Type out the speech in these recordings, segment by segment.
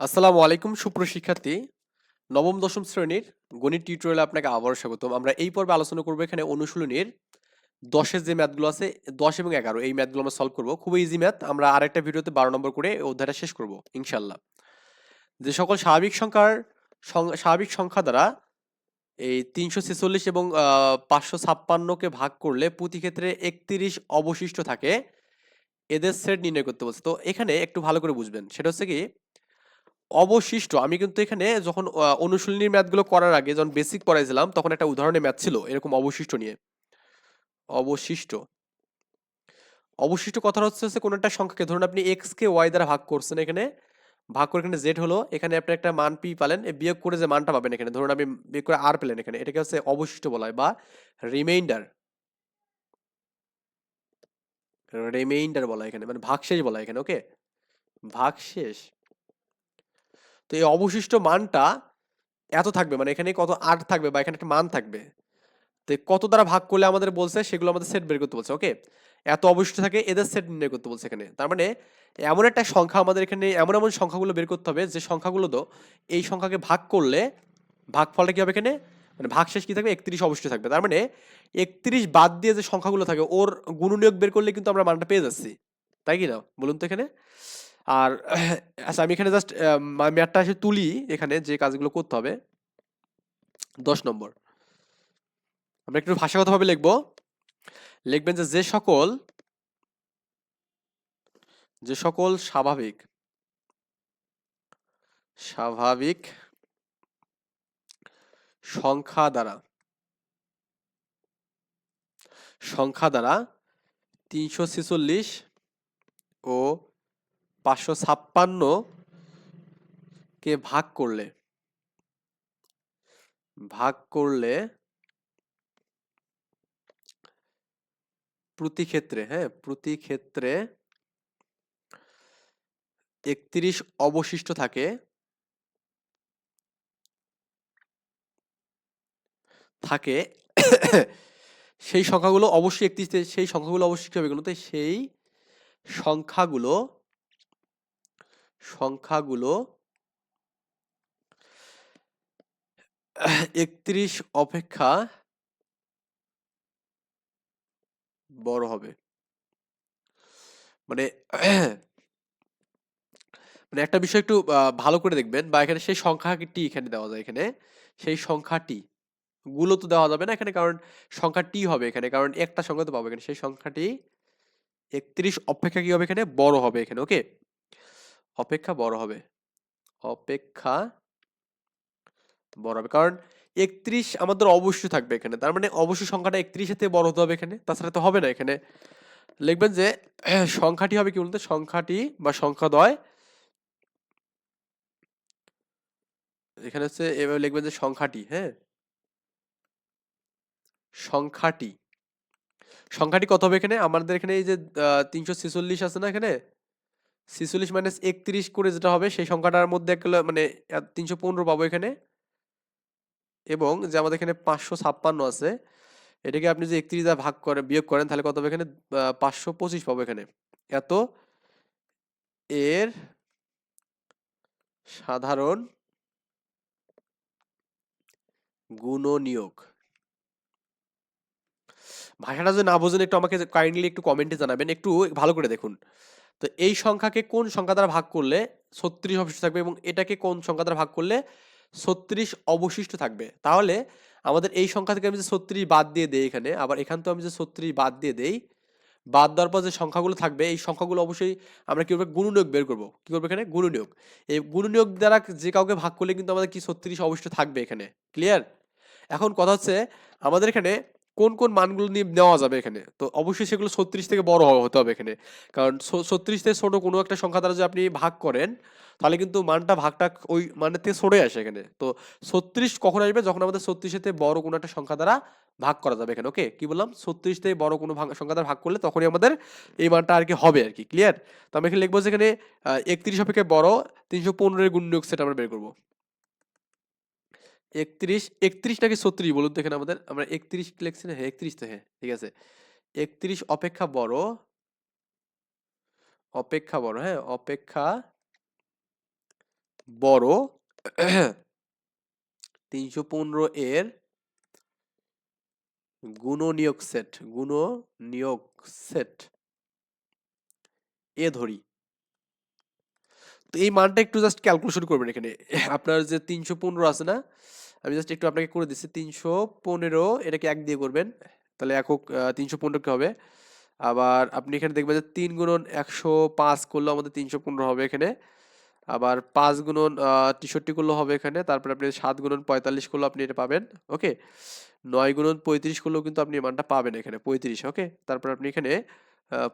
আসসালামু আলাইকুম সুপ্রশিক্ষার্থী নবম, দশম শ্রেণির গণিত টিউটোরিয়ালে আপনাকে আবারও স্বাগতম। আমরা এই পর্বে আলোচনা করব এখানে অনুশীলনীর দশের যে ম্যাথগুলো আছে, দশ এবং এগারো, এই ম্যাথগুলো আমরা সলভ করব। খুবই ইজি ম্যাথ আমরা আরেকটা ভিডিওতে বারো নম্বর করে অধ্যায়টা শেষ করব ইনশাল্লাহ যে সকল স্বাভাবিক সংখ্যার স্বাভাবিক সংখ্যা দ্বারা এই তিনশো ছেচল্লিশ এবং পাঁচশো ছাপ্পান্নকে ভাগ করলে প্রতি ক্ষেত্রে একত্রিশ অবশিষ্ট থাকে। এদের সেট নির্ণয় করতে বলছে। তো এখানে একটু ভালো করে বুঝবেন। সেটা হচ্ছে কি অবশিষ্ট। আমি কিন্তু এখানে যখন অনুশীলনীর ম্যাথগুলো করার আগে যখন বেসিক পড়াইছিলাম, তখন একটা উদাহরণের ম্যাথ ছিল, এরকম অবশিষ্ট নিয়ে। অবশিষ্ট। অবশিষ্ট কথা হচ্ছে হচ্ছে কোনো একটা সংখ্যাকে, ধরুন আপনি এক্স কে ওয়াই দ্বারা ভাগ করছেন এখানে, ভাগ করে এখানে জেড হলো, এখানে আপনি একটা মান পি পালেন বিয়োগ করে যে মানটা পাবেন এখানে, ধরুন আপনি বিয়োগ করে আর পেলেন এখানে, এটাকে হচ্ছে অবশিষ্ট বলা হয়, বা রিমাইন্ডার রিমাইন্ডার বলা এখানে মানে ভাগশেষ বলা এখানে ওকে ভাগশেষ। তো এই অবশিষ্ট মানটা এত থাকবে? মানে এখানে কত আট থাকবে বা এখানে একটা মান থাকবে? তো কত দ্বারা ভাগ করলে আমাদের বলছে, সেগুলো আমাদের সেট বের করতে বলছে ওকে এত অবশিষ্ট থাকে, এদের সেট নির্ণয় করতে বলছে এখানে। তার মানে এমন একটা সংখ্যা আমাদের এখানে, এমন এমন সংখ্যাগুলো বের করতে হবে, যে সংখ্যাগুলো তো এই সংখ্যাকে ভাগ করলে ভাগফলটা কি হবে এখানে? মানে ভাগশেষ কী থাকবে? একত্রিশ অবশিষ্ট থাকবে। তার মানে একত্রিশ বাদ দিয়ে যে সংখ্যাগুলো থাকে, ওর গুণনীয়ক বের করলে কিন্তু আমরা মানটা পেয়ে যাচ্ছি। তাই কি না? বলুন তো এখানে। আর আচ্ছা আমি এখানে জাস্ট ম্যাটটা এসে তুলি এখানে যে কাজগুলো করতে হবে। দশ নম্বর। আমরা একটু ভাষাগতভাবে লিখব। লিখবেন যে যে সকল যে সকল স্বাভাবিক স্বাভাবিক সংখ্যা দ্বারা সংখ্যা দ্বারা তিনশো ছেচল্লিশ ও পাঁচশো ছাপ্পান্ন কে ভাগ করলে? ভাগ করলে প্রতি ক্ষেত্রে হ্যাঁ প্রতি ক্ষেত্রে একত্রিশ অবশিষ্ট থাকে। থাকে। সেই সংখ্যাগুলো অবশ্যই একত্রিশ, সেই সংখ্যাগুলো অবশ্যই হবে এগুলোতে সেই সংখ্যাগুলো সংখ্যাগুলো একত্রিশ অপেক্ষা বড় হবে। মানে মানে একটা বিষয় একটু ভালো করে দেখবেন বা এখানে সেই সংখ্যাটি এখানে দেওয়া যায় এখানে। সেই সংখ্যাটি গুলো তো দেওয়া যাবে না এখানে কারণ সংখ্যাটি হবে এখানে কারণ একটা সংখ্যা তো পাবো এখানে। সেই সংখ্যাটি একত্রিশ অপেক্ষা কি হবে এখানে? বড় হবে এখানে ওকে অপেক্ষা বড় হবে। অপেক্ষা বড় হবে। কারণ একত্রিশ আমাদের অবশ্যই থাকবে এখানে। তার মানে অবশ্যই সংখ্যাটা একত্রিশের থেকে বড় হতে হবে এখানে। তাছাড়া তো হবে না এখানে। লিখবেন যে সংখ্যাটি হবে কি বলতে সংখ্যাটি বা সংখ্যাদয় এখানে হচ্ছে এভাবে লিখবেন যে সংখ্যাটি হ্যাঁ? সংখ্যাটি। সংখ্যাটি কত হবে এখানে? আমাদের এখানে এই যে তিনশো ছেচল্লিশ আছে না এখানে? ছেচল্লিশ মাইনাস একত্রিশ করে যেটা হবে, সেই সংখ্যাটার মধ্যে একটা মানে তিনশো পনেরো পাবো এখানে। এবং যে আমাদের এখানে পাঁচশো ছাপ্পান্ন আছে, এটাকে আপনি যে একত্রিশ দ্বারা ভাগ করে, বিয়োগ করেন, তাহলে কত হবে এখানে? পাঁচশো পঁচিশ পাবো এখানে। এত এর সাধারণ গুণনীয়ক। ভাষাটা যদি না বোঝেন, একটু আমাকে কাইন্ডলি একটু কমেন্টে জানাবেন, একটু ভালো করে দেখুন। তো এই সংখ্যাকে কোন সংখ্যা দ্বারা ভাগ করলে ছত্রিশ অবশিষ্ট থাকবে এবং এটাকে কোন সংখ্যা দ্বারা ভাগ করলে ছত্রিশ অবশিষ্ট থাকবে? তাহলে আমাদের এই সংখ্যা থেকে আমি যে ছত্রিশ বাদ দিয়ে দেই এখানে, আবার এখান থেকে আমি যে ছত্রিশ বাদ দিয়ে দেই, বাদ দেওয়ার পর যে সংখ্যাগুলো থাকবে, এই সংখ্যাগুলো অবশ্যই আমরা কি করব বের করব? কী করব এখানে? গুণনীয়ক। এই গুণনীয়ক দ্বারা যে কাউকে ভাগ করলে কিন্তু আমাদের কি ছত্রিশ অবশিষ্ট থাকবে এখানে? ক্লিয়ার? এখন কথা হচ্ছে আমাদের এখানে কোন কোন মানগুলো নিয়ে নেওয়া যাবে এখানে? তো অবশ্যই সেগুলো ছত্রিশ থেকে বড় হতে হবে এখানে। কারণ ছত্রিশ থেকে ছোট কোনো একটা সংখ্যা দ্বারা যদি আপনি ভাগ করেন, তাহলে কিন্তু মানটা ভাগটা ওই মানের থেকে সরে আসে এখানে। তো ছত্রিশ কখন আসবে? যখন আমাদের ছত্রিশের থেকে বড় কোনো একটা সংখ্যা দ্বারা ভাগ করা যাবে এখানে, ওকে? কি বললাম? ছত্রিশ থেকে বড় কোনো সংখ্যা দ্বারা ভাগ করলে তখনই আমাদের এই মানটা আর কি হবে আর কি ক্লিয়ার তো আমি এখানে লিখব যে এখানে একত্রিশ অপেক্ষা বড়, তিনশো পনেরোর গুণনীয়ক সেটা আমরা বের করব। একত্রিশ একত্রিশ নাকি ছত্রিশ বলুন তো এখানে আমাদের। আমরা একত্রিশ লিখছি না? হ্যাঁ একত্রিশ তো হ্যাঁ ঠিক আছে। একত্রিশ অপেক্ষা বড়। অপেক্ষা বড় হ্যাঁ অপেক্ষা বড়। তিনশো পনেরো এর গুণনীয়ক সেট গুণনীয়ক সেট। এ ধরি। তো এই মানটা একটু জাস্ট ক্যালকুলেশন করবেন এখানে। আপনার যে তিনশো পনেরো আছে না আমি জাস্ট একটু আপনাকে করে দিচ্ছি। তিনশো পনেরো এটাকে এক দিয়ে করবেন। তাহলে একক তিনশো পনেরো কি হবে। আবার আপনি এখানে দেখবেন যে তিন গুণন একশো পাঁচ করলেও আমাদের তিনশো পনেরো হবে এখানে। আবার পাঁচ গুণন তেষট্টি করলেও হবে এখানে। তারপরে আপনি সাত গুণন পঁয়তাল্লিশ করলেও আপনি এটা পাবেন, ওকে? নয় গুণন পঁয়ত্রিশ করলেও কিন্তু আপনি মানটা পাবেন এখানে, পঁয়ত্রিশ, ওকে? তারপর আপনি এখানে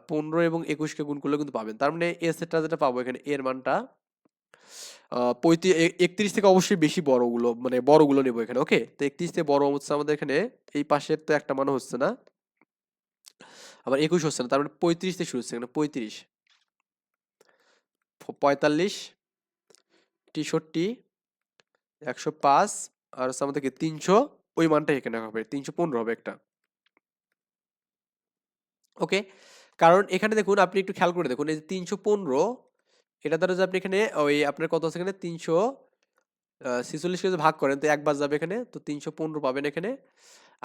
পনেরো এবং একুশকে গুণ করলেও কিন্তু পাবেন। তার মানে এ সেটটা যেটা পাবো এখানে, এর মানটা পঁয়ত্রিশ একত্রিশ থেকে অবশ্যই বেশি বড়গুলো মানে বড়গুলো নেব এখানে ওকে তো একত্রিশ থেকে বড় হচ্ছে আমাদের এখানে, এই পাশের তো একটা মানও হচ্ছে না, আবার একুশ হচ্ছে না, তার মানে পঁয়ত্রিশ থেকে শুরু হচ্ছে এখানে, পঁয়ত্রিশ। পঁয়তাল্লিশ, তেষট্টি, একশো পাঁচ, আর হচ্ছে আমাদেরকে তিনশো, ওই মানটা এখানে হবে, তিনশো পনেরো হবে একটা। ওকে কারণ এখানে দেখুন, আপনি একটু খেয়াল করে দেখুন, এই যে তিনশো পনেরো এটা দ্বারা যে আপনি এখানে ওই আপনার কত আছে এখানে? তিনশো ছিচল্লিশকে যদি ভাগ করেন, তো একবার যাবে এখানে, তো তিনশো পনেরো পাবেন এখানে।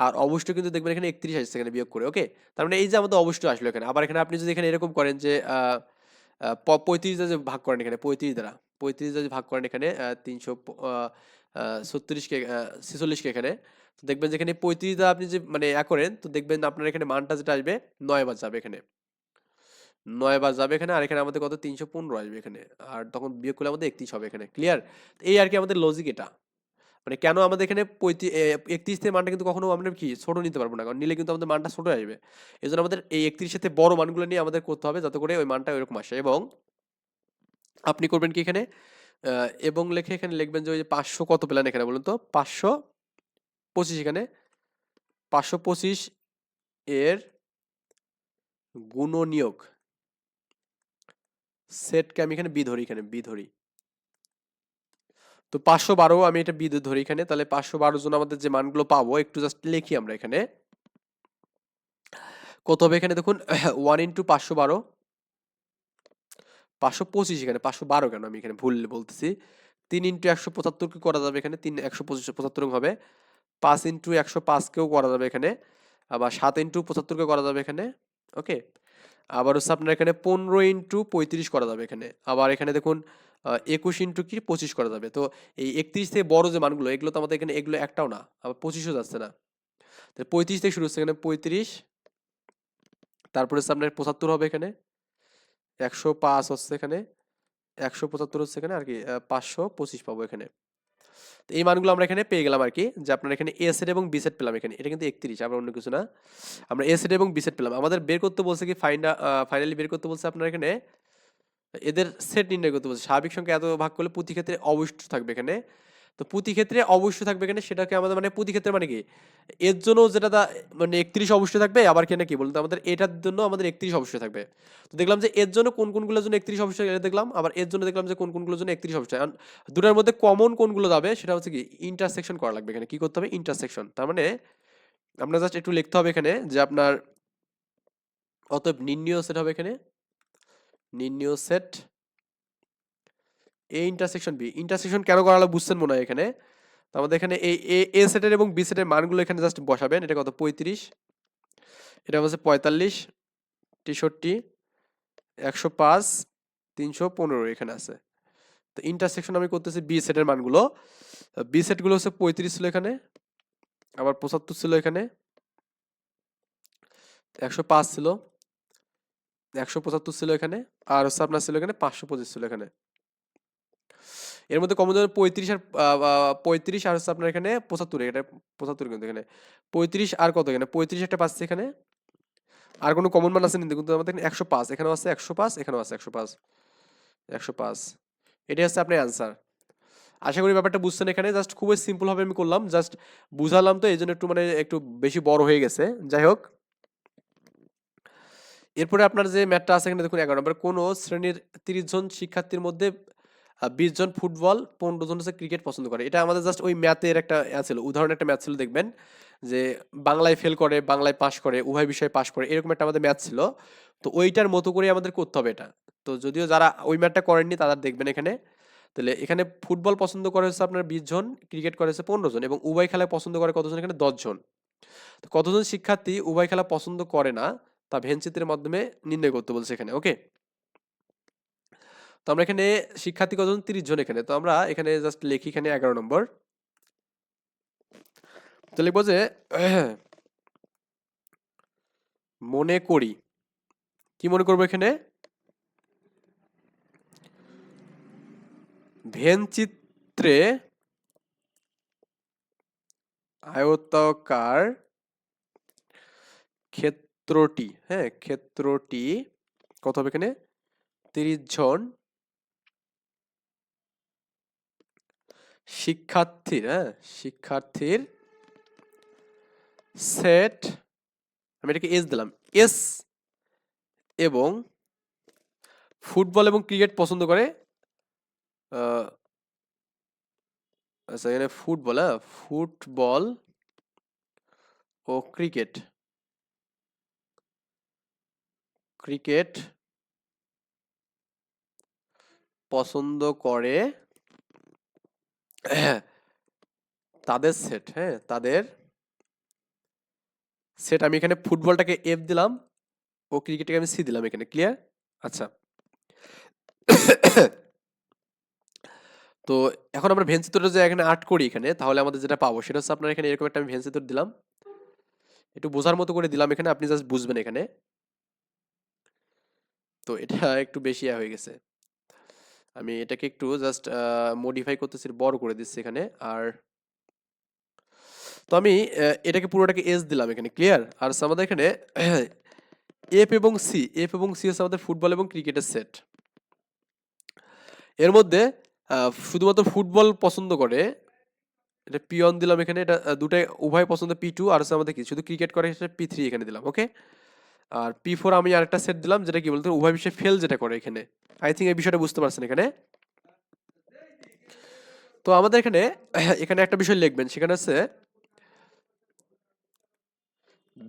আর অবশ্যই কিন্তু দেখবেন এখানে একত্রিশ আসছে এখানে বিয়োগ করে, ওকে? তার মানে এই যে আমাদের অবশ্যই আসলো এখানে। আবার এখানে আপনি যদি এখানে এরকম করেন যে পঁয়ত্রিশ যে ভাগ করেন এখানে, পঁয়ত্রিশ দ্বারা, পঁয়ত্রিশ যদি ভাগ করেন এখানে তিনশো ছত্রিশকে ছেচল্লিশকে এখানে, তো দেখবেন যে এখানে পঁয়ত্রিশ দ্বারা আপনি যে মানে এ করেন, তো দেখবেন আপনার এখানে মানটা যেটা আসবে, নয় বার যাবে এখানে। নয় বার যাবে এখানে, আর এখানে আমাদের কত? তিনশো পনেরো আসবে এখানে। আর তখন বিয়োগ করলে আমাদের একত্রিশ হবে এখানে ক্লিয়ার এই আর কি আমাদের লজিক এটা। মানে কেন আমাদের এখানে পঁয়ত্রিশ একত্রিশ থেকে মানটা কিন্তু কখনো আমরা কি ছোটো নিতে পারব না, কারণ নিলে কিন্তু আমাদের মানটা ছোট আসবে এই জন্য আমাদের এই একত্রিশের থেকে বড় মানগুলো নিয়ে আমাদের করতে হবে, যাতে করে ওই মানটা ওইরকম আসে। এবং আপনি করবেন কি এখানে? এবং লেখে এখানে লিখবেন যে ওই যে পাঁচশো কত পেলেন এখানে বলুন তো? পাঁচশো পঁচিশ এখানে। পাঁচশো পঁচিশ এর গুণনীয়ক সেটকে আমি এখানে বি ধরি, এখানে বি ধরি। তো পাঁচশো বারো আমি এটা বি ধরি এখানে, তাহলে পাঁচশো বারো জন আমাদের যে মানগুলো পাবো, একটু জাস্ট লিখি আমরা এখানে। কত হবে এখানে দেখুন ওয়ান ইন্টু পাঁচশো বারো। পাঁচশো পঁচিশ এখানে, পাঁচশো বারো কেন আমি এখানে ভুল বলতেছি? তিন ইন্টু একশো পঁচাত্তরকে করা যাবে এখানে, তিন একশো পঁচিশ, পঁচাত্তর হবে। পাঁচ ইন্টু একশো পাঁচকেও করা যাবে এখানে, আবার সাত ইন্টু পঁচাত্তরকে করা যাবে এখানে ওকে আবার হচ্ছে আপনার এখানে পনেরো ইন্টু পঁয়ত্রিশ করা যাবে এখানে। আবার এখানে দেখুন একুশ ইন্টু কি? পঁচিশ করা যাবে। তো এই একত্রিশ থেকে বড় যে মানগুলো, এগুলো তো আমাদের এখানে এগুলো একটাও না, আবার পঁচিশও যাচ্ছে না। তো পঁয়ত্রিশ থেকে শুরু হচ্ছে এখানে পঁয়ত্রিশ, তারপরে হচ্ছে আপনার পঁচাত্তর হবে এখানে। একশো পাঁচ হচ্ছে এখানে, একশো পঁচাত্তর হচ্ছে এখানে, আর কি পাঁচশো পঁচিশ পাবো এখানে। এই মানগুলো আমরা এখানে পেয়ে গেলাম আর কি, যে আপনার এখানে এ সেট এবং বি সেট পেলাম এখানে। এটা কিন্তু একত্রিশ, আমরা অন্য কিছু না। আমরা এ সেট এবং বি সেট পেলাম। আমাদের বের করতে বলছে কি ফাইন ফাইনালি বের করতে বলছে আপনার এখানে। এদের সেট নির্ণয় করতে বলছে। স্বাভাবিক সংখ্যা এত ভাগ করলে প্রতি ক্ষেত্রে অবশ্য থাকবে এখানে। তো প্রতি ক্ষেত্রে অবশ্যই থাকবে এখানে, সেটাকে আমাদের মানে প্রতি ক্ষেত্রে মানে কি? এর জন্য যেটা মানে একত্রিশ অবশ্যই থাকবে, আবার কেন কি বলুন আমাদের এটার জন্য আমাদের একত্রিশ অবশ্যই থাকবে। তো দেখলাম যে এর জন্য কোন কোনগুলোর জন্য একত্রিশ অবশ্যই, এটা দেখলাম, আবার এর জন্য দেখলাম যে কোন কোনগুলোর জন্য একত্রিশ অবশ্যই। দুটার মধ্যে কমন কোনগুলো যাবে, সেটা হচ্ছে কি ইন্টারসেকশন করা লাগবে এখানে। কি করতে হবে? ইন্টারসেকশন তার মানে আপনার জাস্ট একটু লিখতে হবে এখানে যে আপনার, অতএব নির্ণয় সেট হবে এখানে। নির্ণয় set A intersection B intersection কেন করালো বুঝছেন মনে হয় এখানে? তো আমাদের এখানে এই এ সেটের এবং বি সেটের মানগুলো এখানে জাস্ট বসাবেন, এটা কত? পঁয়ত্রিশ। এটা হচ্ছে পঁয়তাল্লিশ, তেষট্টি, একশো পাঁচ, তিনশো পনেরো এখানে আছে। তো ইন্টারসেকশন আমি করতেছি বি সেটের মানগুলো। বি সেটগুলো হচ্ছে পঁয়ত্রিশ ছিল এখানে, আবার পঁচাত্তর ছিল এখানে, একশো পাঁচ ছিল, একশো পঁচাত্তর ছিল এখানে, আর হচ্ছে আপনার ছিল এখানে পাঁচশো পঁচিশ ছিল এখানে। এর মধ্যে কমন ধরনের পঁয়ত্রিশ আর পঁয়ত্রিশ আর হচ্ছে আপনার এখানে পঁচাত্তর এটা পঁচাত্তর কিন্তু এখানে। পঁয়ত্রিশ আর কত এখানে? পঁয়ত্রিশ একটা পাচ্ছে এখানে। আর কোনো কমন মান আছে কিন্তু আমাদের এখানে একশো পাঁচ, এখানেও আছে একশো পাঁচ, এখানেও আছে একশো পাঁচ। একশো পাঁচ। এটাই হচ্ছে আপনার অ্যান্সার আশা করি ব্যাপারটা বুঝছেন এখানে। জাস্ট খুবই সিম্পলভাবে আমি করলাম। জাস্ট বুঝালাম তো এই জন্য একটু মানে একটু বেশি বড় হয়ে গেছে। যাই হোক। এরপরে আপনার যে ম্যাথটা আছে এখানে দেখুন এগারো নম্বর। কোনো শ্রেণির তিরিশ জন শিক্ষার্থীর মধ্যে বিশ জন ফুটবল, পনেরো জন হচ্ছে ক্রিকেট পছন্দ করে। এটা আমাদের জাস্ট ওই ম্যাথের একটা ছিল। উদাহরণ একটা ম্যাথ ছিল, দেখবেন যে বাংলায় ফেল করে, বাংলায় পাশ করে, উভয় বিষয়ে পাশ করে, এরকম একটা আমাদের ম্যাথ ছিল। তো ওইটার মতো করে আমাদের করতে হবে এটা। তো যদিও যারা ওই ম্যাথটা করেননি, তারা দেখবেন এখানে। তাহলে এখানে ফুটবল পছন্দ করে হচ্ছে আপনার বিশ জন ক্রিকেট করে হচ্ছে পনেরো জন এবং উভয় খেলায় পছন্দ করে কতজন? এখানে দশ জন। তো কতজন শিক্ষার্থী উভয় খেলা পছন্দ করে না, তা ভেনচিত্রের মাধ্যমে নির্ণয় করতে বলছে এখানে ওকে তো আমরা এখানে শিক্ষার্থী কজন? তিরিশ জন এখানে। তো আমরা এখানে জাস্ট লিখি এখানে এগারো নম্বর। তো লিখব যে, মনে করি। কি মনে করব এখানে? ভেনচিত্রে আয়তাকার ক্ষেত্রটি হ্যাঁ ক্ষেত্রটি কত হবে এখানে? তিরিশ জন শিক্ষার্থীর হ্যাঁ? শিক্ষার্থীর সেট আমি এটাকে এস দিলাম। এস এবং ফুটবল এবং ক্রিকেট পছন্দ করে আচ্ছা এখানে ফুটবল হ্যাঁ? ফুটবল ও ক্রিকেট। ক্রিকেট পছন্দ করে তাদের সেট হ্যাঁ? তাদের সেট আমি এখানে ফুটবলটাকে এফ দিলাম, ও ক্রিকেটটাকে আমি সি দিলাম এখানে ক্লিয়ার আচ্ছা। তো এখন আমরা ভেনচিত্রটা যে এখানে আর্ট করি এখানে, তাহলে আমাদের যেটা পাবো সেটা হচ্ছে আপনার এখানে এরকম একটা আমি ভেনচিত্র দিলাম। একটু বোঝার মতো করে দিলাম এখানে, আপনি জাস্ট বুঝবেন এখানে। তো এটা একটু বেশি হয়ে গেছে। আমি এটাকে একটু জাস্ট মডিফাই করতেছি বড় করে দিচ্ছি এখানে। আর তো আমি এটাকে পুরোটাকে এস দিলাম এখানে ক্লিয়ার আর আমাদের এখানে এফ এবং সি এফ এবং সি হচ্ছে আমাদের ফুটবল এবং ক্রিকেটের সেট এর মধ্যে শুধুমাত্র ফুটবল পছন্দ করে, এটা পি দিলাম এখানে, এটা দুটাই উভয় পছন্দ পি টু আর আমাদের কি? শুধু ক্রিকেট করে সেটা পি থ্রি এখানে দিলাম ওকে আর পি ফোর আমি আরেকটা সেট দিলাম, যেটা কি বলতো, উভয় বিষয়ে ফেল যেটা করে এখানে। আই থিঙ্ক এই বিষয়টা বুঝতে পারছেন এখানে। তো আমাদের এখানে এখানে একটা বিষয় লিখবেন, সেখানে হচ্ছে,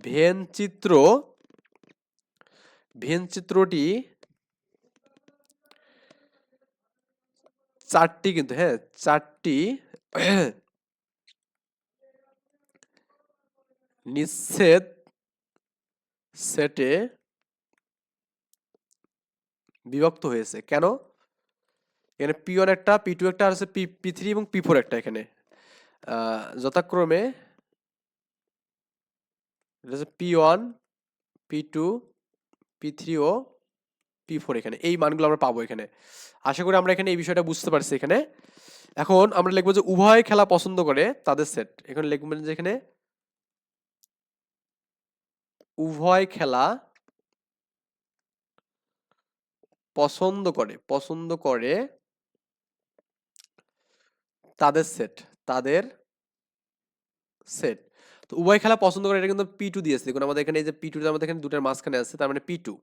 ভেন চিত্র, ভেন চিত্রটি চারটি কিন্তু হ্যাঁ চারটি নিষেধ সেটে বিভক্ত হয়েছে। কেন? এখানে পি ওয়ান একটা পি টু একটা, আর হচ্ছে পি থ্রি এবং পি ফোর একটা এখানে। যথাক্রমে এটা হচ্ছে P one P two P three ও পি ফোর এখানে। এই মানগুলো আমরা পাবো এখানে। আশা করি আমরা এখানে এই বিষয়টা বুঝতে পারছি এখানে। এখন আমরা লিখব যে উভয় খেলা পছন্দ করে তাদের সেট এখানে লিখবেন যে এখানে উভয় খেলা পছন্দ করে পছন্দ করে তাদের সেট তাদের সেট তো উভয় খেলা পছন্দ করে, এটা কিন্তু পি টু দিয়েছে। দেখুন, আমাদের এখানে এই যে পি টু, আমাদের এখানে দুটার মাঝখানে আছে, তার মানে পি টু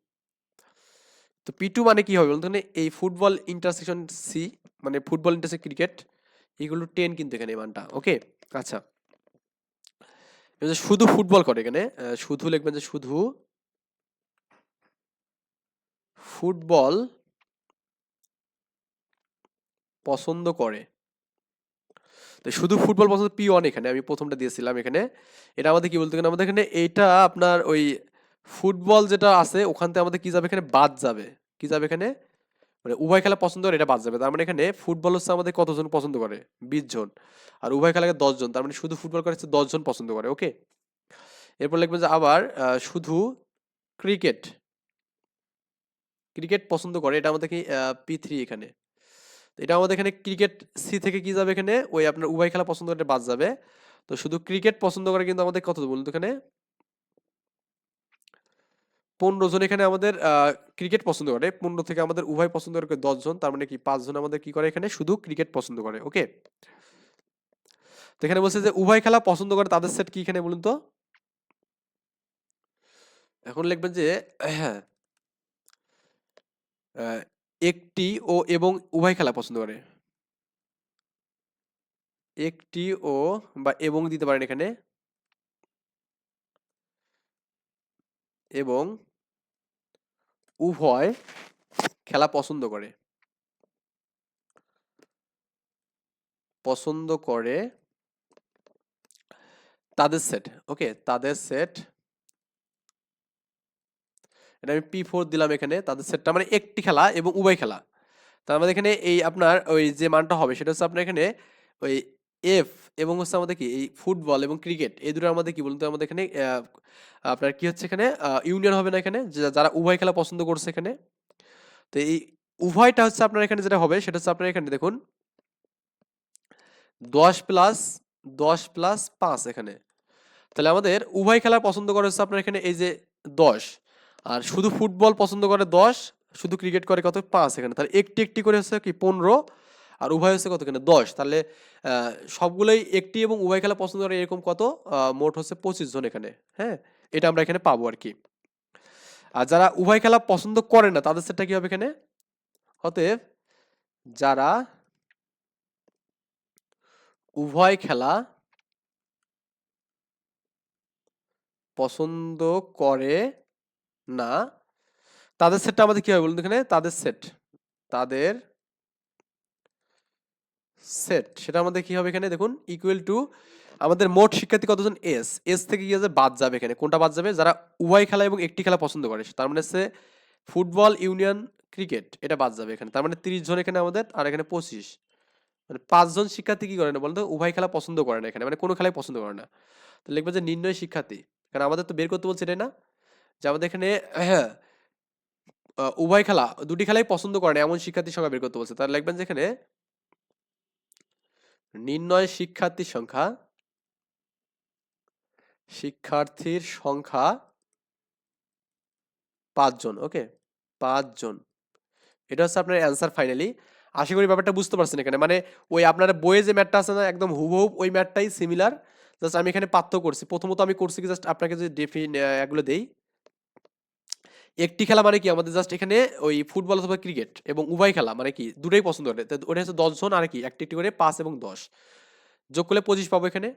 তো পি টু মানে কি হবে বলতে এই ফুটবল ইন্টারসেকশন সি মানে ফুটবল ইন্টারসেকশন ক্রিকেট এগুলো টেন কিন্তু এখানে মানটা ওকে আচ্ছা। শুধু ফুটবল করে এখানে শুধু লিখবেন যে শুধু ফুটবল পছন্দ করে। তো শুধু ফুটবল পছন্দ পি ওয়ান এখানে, আমি প্রথমটা দিয়েছিলাম এখানে। এটা আমাদের কি বলতে আমাদের এখানে এইটা আপনার ওই ফুটবল যেটা আছে, ওখান থেকে আমাদের কি যাবে এখানে? বাদ যাবে। কি যাবে এখানে? মানে উভয় খেলা পছন্দ করে এটা বাদ যাবে। তার মানে এখানে ফুটবল হচ্ছে আমাদের কতজন পছন্দ করে? বিশ জন। আর উভয় খেলাকে দশ জন। তার মানে শুধু ফুটবল করে হচ্ছে দশ জন পছন্দ করে, ওকে? এরপর লিখবেন যে আবার শুধু ক্রিকেট। ক্রিকেট পছন্দ করে, এটা আমাদের কি পি থ্রি এখানে। এটা আমাদের এখানে ক্রিকেট সি থেকে কি যাবে এখানে? ওই আপনার উভয় খেলা পছন্দ করে বাদ যাবে। তো শুধু ক্রিকেট পছন্দ করে কিন্তু আমাদের কত বলুন তো এখানে? পনেরো জন এখানে আমাদের ক্রিকেট পছন্দ করে। পনেরো থেকে আমাদের উভয় পছন্দ করে দশ জন, তার মানে কি পাঁচ জন আমাদের কি করে এখানে? শুধু ক্রিকেট পছন্দ করে ওকে তো এখানে বলছে যে উভয় খেলা পছন্দ করে, তাদের সেট কি এখানে বলুন তো? এখন লিখবেন যে হ্যাঁ একটি ও এবং উভয় খেলা পছন্দ করে। একটি ও বা এবং দিতে পারেন এখানে। এবং উভয় খেলা পছন্দ করে। পছন্দ করে তাদের সেট ওকে তাদের সেট এটা আমি পি ফোর দিলাম এখানে, তাদের সেটটা মানে একটি খেলা এবং উভয় খেলা। তার মধ্যে এখানে এই আপনার ওই যে মানটা হবে সেটা হচ্ছে আপনার এখানে ওই এফ এবং হচ্ছে আমাদের কি, এই ফুটবল এবং ক্রিকেট, এই দুটোর আমাদের কি বলুন তো আমাদের এখানে আপনার কি হচ্ছে এখানে ইউনিয়ন হবে না এখানে যারা উভয় খেলা পছন্দ করছে এখানে। তো এই উভয়টা হচ্ছে আপনার এখানে যেটা হবে, সেটা হচ্ছে আপনার এখানে দেখুন, দশ প্লাস দশ প্লাস পাঁচ এখানে। তাহলে আমাদের উভয় খেলা পছন্দ করে হচ্ছে আপনার এখানে এই যে দশ। আর শুধু ফুটবল পছন্দ করে দশ, শুধু ক্রিকেট করে কত? পাঁচ এখানে। তাহলে একটি একটি করে হচ্ছে কি, পনেরো আর উভয় হচ্ছে কত এখানে দশ। তাহলে সবগুলোই একটি এবং উভয় খেলা পছন্দ করে এরকম কত? মোট হচ্ছে পঁচিশ জন এখানে হ্যাঁ? এটা আমরা এখানে পাবো আর কি। আর যারা উভয় খেলা পছন্দ করে না, তাদের সেটটা কি হবে এখানে? অতএব, যারা উভয় খেলা পছন্দ করে না, তাদের সেটটা আমাদের কি হবে বলুন এখানে? তাদের সেট। তাদের সেট। সেটা আমাদের কি হবে এখানে? দেখুন ইকুয়াল টু আমাদের মোট শিক্ষার্থী কতজন? এস এস থেকে কি আছে? বাদ যাবে এখানে। কোনটা বাদ যাবে? যারা উভয় খেলা এবং একটি খেলা পছন্দ করে। তার মানে হচ্ছে ফুটবল, ইউনিয়ন, ক্রিকেট, এটা বাদ যাবে এখানে। তার মানে তিরিশ জন এখানে আমাদের, আর এখানে পঁচিশ। মানে পাঁচজন শিক্ষার্থী কি করে না বলতো? উভয় খেলা পছন্দ করে না এখানে। মানে কোনো খেলাই পছন্দ করে না। তো লিখবে যে নির্ণয় শিক্ষার্থী। কারণ আমাদের তো বের করতে বলছে এটাই না? যে আমাদের এখানে হ্যাঁ উভয় খেলা, দুটি খেলাই পছন্দ করে না, এমন শিক্ষার্থীর সংখ্যা বের করতে বলছে। তাহলে লিখবেন যে এখানে নির্ণয় শিক্ষার্থীর সংখ্যা শিক্ষার্থীর সংখ্যা পাঁচজন ওকে পাঁচজন এটা হচ্ছে আপনার অ্যান্সার ফাইনালি আশা করি ব্যাপারটা বুঝতে পারছেন এখানে। মানে ওই আপনার বইয়ে যে ম্যাটটা আছে না, একদম হুবহু ওই ম্যাটটাই সিমিলার জাস্ট আমি এখানে পার্থক্য করছি। প্রথমত আমি করছি কি জাস্ট আপনাকে যে ডেফিন এগুলো দেই। একটি খেলা মানে কি? আমাদের জাস্ট এখানে ওই ফুটবল অথবা ক্রিকেট এবং উভয় খেলা মানে কি? দুটোই পছন্দ করে। ওটা হচ্ছে দশ জন আর কি? একটি একটি করে পাঁচ এবং দশ। যোগ করলে পঁচিশ পাবো এখানে।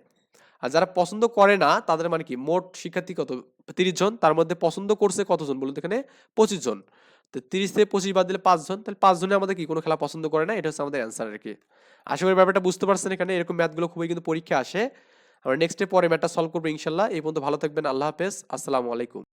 আর যারা পছন্দ করে না, তাদের মানে কি? মোট শিক্ষার্থী কত? তিরিশ জন। তার মধ্যে পছন্দ করছে কতজন? বলুন এখানে পঁচিশ জন। তো তিরিশ থেকে পঁচিশ বাদ দিলে পাঁচজন তাহলে পাঁচজনে আমাদের কি? কোনো খেলা পছন্দ করে না? এটা হচ্ছে আমাদের অ্যান্সার আর কি। আশা করি ব্যাপারটা বুঝতে পারছেন এখানে। এরকম ম্যাথগুলো খুবই কিন্তু পরীক্ষা আসে। আমরা নেক্সটে পরে ম্যাথটা সলভ করব ইনশাল্লাহ। এই পর্যন্ত ভালো থাকবেন। আল্লাহ হাফেজ। আসসালামু আলাইকুম।